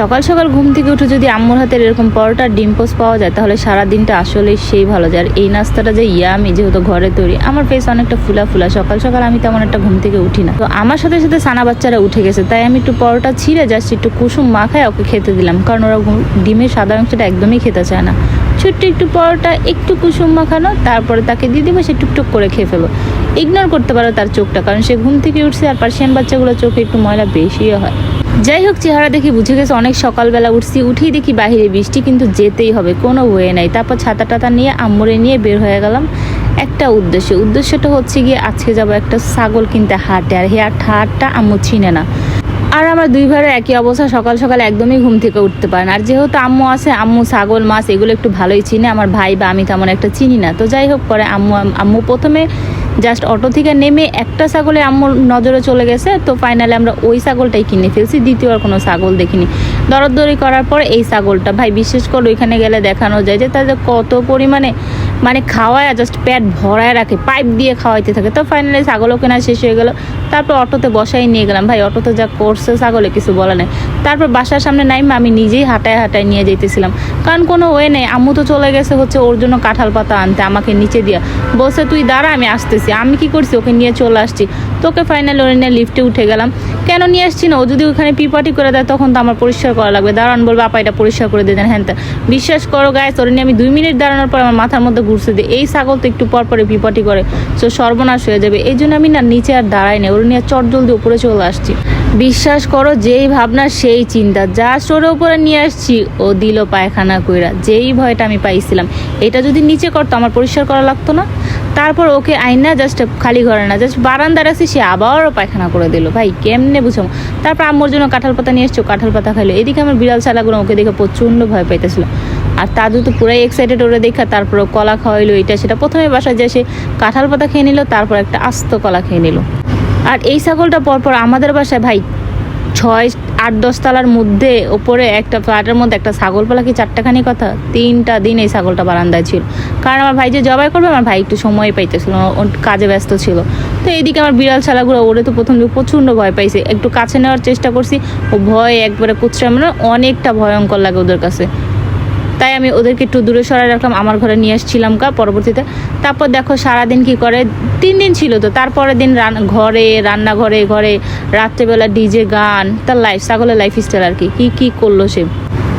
সকাল সকাল ঘুম থেকে উঠে যদি আম্মুর হাতের এরকম পরোটা, ডিম পোস্ট পাওয়া যায়, তাহলে সারা দিনটা আসলে সেই ভালো যায়। আর এই নাস্তাটা যে ইয়ামি, যেহেতু ঘরে তৈরি, আমার ফেস অনেকটা ফুলা ফুলা। সকাল সকাল আমি তেমন একটা ঘুম থেকে উঠি না। তো আমার সাথে সাথে সানা বাচ্চারা উঠে গেছে, তাই আমি একটু পরোটা ছিঁড়ে জাস্ট একটু কুসুম মাখায় ওকে খেতে দিলাম। কারণ ওরা ডিমের সাদা অংশটা একদমই খেতে চায় না। ছোট্ট একটু পরোটা, একটু কুসুম মাখানো, তারপরে তাকে দিয়ে দিবে, সে টুকটুক করে খেয়ে ফেলব ইগনোর করতে পারো তার চোখটা, কারণ সে ঘুম থেকে উঠছে আর পার্সিয়ান বাচ্চাগুলো চোখে একটু ময়লা বেশিও হয়। যাই হোক, চেহারা দেখে বুঝে গেছে, অনেক সকালবেলা উঠছি, উঠেই দেখি বাইরে বৃষ্টি কিন্তু যেতেই হবে, কোনো ওয়ে নাই। তারপর ছাতা টাতা নিয়ে, আম্মুরে নিয়ে বের হয়ে গেলাম একটা উদ্দেশ্য। উদ্দেশ্যটা হচ্ছে গিয়ে আজকে যাব একটা ছাগল কিনতে হাটে, আর হেয়ার হাটটা আম্মু চিনে না। আর আমার দুই ভাইয়ের একই অবস্থা, সকাল সকাল একদমই ঘুম থেকে উঠতে পারে না। আর যেহেতু আম্মু আছে, আম্মু ছাগল, মাছ, এগুলো একটু ভালোই চিনে। আমার ভাই বা আমি তেমন একটা চিনি না। তো যাই হোক, পরে আম্মু আম্মু প্রথমে জাস্ট অটো থেকে নেমে একটা ছাগলে আমার নজরে চলে গেছে, তো ফাইনালি আমরা ওই ছাগলটাই কিনে ফেলছি, দ্বিতীয়বার কোনো ছাগল দেখিনি। দরদরি করার পর এই ছাগলটা, ভাই, বিশেষ করে ওইখানে গেলে দেখানো যায় যে তাদের কত পরিমাণে মানে খাওয়ায় জাস্ট প্যাট ভরায় রাখে, পাইপ দিয়ে খাওয়াইতে থাকে। তো ফাইনালি ছাগলও কেনা শেষ হয়ে গেল। তারপর অটোতে বসাই নিয়ে গেলাম। ভাই, অটোতে যা করছে ছাগলে কিছু বলা নেই। তারপর বাসার সামনে নাই আমি নিজেই হাঁটায় হাঁটায় নিয়ে যেতেছিলাম কারণ কোনো ওয়ে নেই। আম্মু তো চলে গেছে হচ্ছে ওর জন্য কাঁঠাল পাতা আনতে, আমাকে নিচে দিয়া। বসে তুই দাঁড়া, আমি আসতেছি। আমি কি করছি? ওকে নিয়ে চলে আসছি। তোকে ফাইনাল ওরে নিয়ে লিফটে উঠে গেলাম। কেন নিয়ে আসছি না? ও যদি ওখানে পিপাটি করে দেয়, তখন তো আমার পরিষ্কার করা লাগবে। দাঁড়ান বলবে, আপা, এটা পরিষ্কার করে দিয়ে দেন। হ্যান বিশ্বাস করো গায়ে ওরে নিয়ে আমি দুই মিনিট দাঁড়ানোর পর আমার মাথার মধ্যে ঘুরছে দিই এই ছাগল তো একটু পর পরে পিপাটি করে। সো সর্বনাশ হয়ে যাবে। এই জন্য আমি না, নিচে আর দাঁড়াই না ওর নিয়ে চট জলদি উপরে চলে আসছি। বিশ্বাস করো, যেই ভাবনা, সেই চিন্তা। যা ওর উপরে নিয়ে আসছি, ও দিল পায়খানা কইরা। যেই ভয়টা আমি পাইছিলাম, এটা যদি নিচে করতো, আমার পরিষ্কার করা লাগতো না। তারপর ওকে আইনা জাস্ট খালি ঘরে না জাস্ট বারান্দার রাখছি, সে আবারও পায়খানা করে দিল। ভাই, কেমনে বুঝাম তারপর আম্মুর জন্য কাঁঠাল পাতা নিয়ে এসছো কাঁঠাল পাতা খাইলো। এদিকে আমার বিড়াল ছালাগুলো ওকে দেখে প্রচণ্ড ভয় পাইতেছিল। আর তাজু তো পুরাই এক্সাইটেড ওরা দেখা, তারপর কলা খাওয়াইলো, এটা সেটা। প্রথমে বাসায় যে সে কাঁঠাল পাতা খেয়ে নিল, তারপর একটা আস্ত কলা খেয়ে নিল। আর এই ছাগলটা পরপর আমাদের বাসায়, ভাই, ছয়, আট, দশ তলার মধ্যে ওপরে একটা ফ্ল্যাটের মধ্যে একটা ছাগল পালা কি চারটাখানি কথা? তিনটা দিন এই ছাগলটা বারান্দায় ছিল। কারণ আমার ভাই যে জবাই করবে, আমার ভাই একটু সময় পাইতেছিল কাজে ব্যস্ত ছিল। তো এইদিকে আমার বিড়াল ছালাগুলো, ওরে তো প্রথম দিকে প্রচণ্ড ভয় পাইছে। একটু কাছে নেওয়ার চেষ্টা করছি, ও ভয় একবারে কুচরা মানে অনেকটা ভয়ঙ্কর লাগে ওদের কাছে। তাই আমি ওদেরকে একটু দূরে সরাই রাখলাম, আমার ঘরে নিয়ে আসছিলাম কা পরবর্তীতে। তারপর দেখো সারাদিন কি করে? তিন দিন ছিল তো, তারপরের দিন ঘরে, রান্নাঘরে, ঘরে, রাত্রেবেলা ডিজে গান, তার লাইফ ছাগলের লাইফ স্টাইল আর কি, কী, কি করল সে?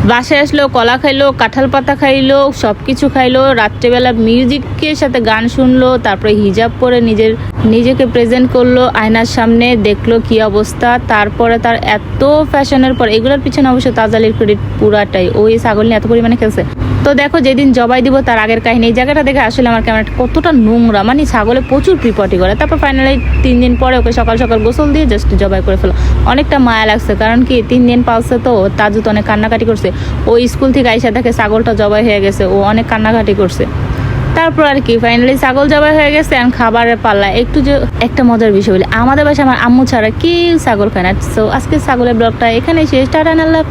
বাসায় আসলো, কলা খাইলো, কাঁঠাল পাতা খাইলো সব কিছু খাইলো। রাত্রেবেলা মিউজিকের সাথে গান শুনলো, তারপরে হিজাব পরে নিজের, নিজেকে প্রেজেন্ট করল, আয়নার সামনে দেখল কি অবস্থা। তারপরে তার এত ফ্যাশনের পর, এগুলোর পিছনে অবশ্য তাজালির ক্রেডিট পুরাটাই। ওই ছাগল নিয়ে এত পরিমাণে খেলছে। তো দেখো, যেদিন জবাই দিব তার আগের কাহিনী। এই জায়গাটা দেখে আসলে আমার কেমন কতটা নোংরা। মানে ছাগলে প্রচুর প্রিপটি করে। তারপর ফাইনালি তিন দিন পরে ওকে সকাল সকাল গোসল দিয়ে জাস্ট জবাই করে ফেলো। অনেকটা মায়া লাগছে। কারণ কি, তিন দিন পালছে তো, তাজু তো অনেক কান্নাকাটি করছে। ও স্কুল থেকে আইসা দেখে ছাগলটা জবাই হয়ে গেছে। ও অনেক কান্নাকাটি করছে। তারপর আর কি ফাইনালি ছাগল জবাই হয়ে গেছে আর খাবারের পাল্লা। একটু যে একটা মজার বিষয় বলি। আমাদের বাসায় আমার আম্মু ছাড়া কেউ ছাগল খায় না। সো আজকে ছাগলের ব্লগটা এখানে শেষ। টাটা, আল্লাহ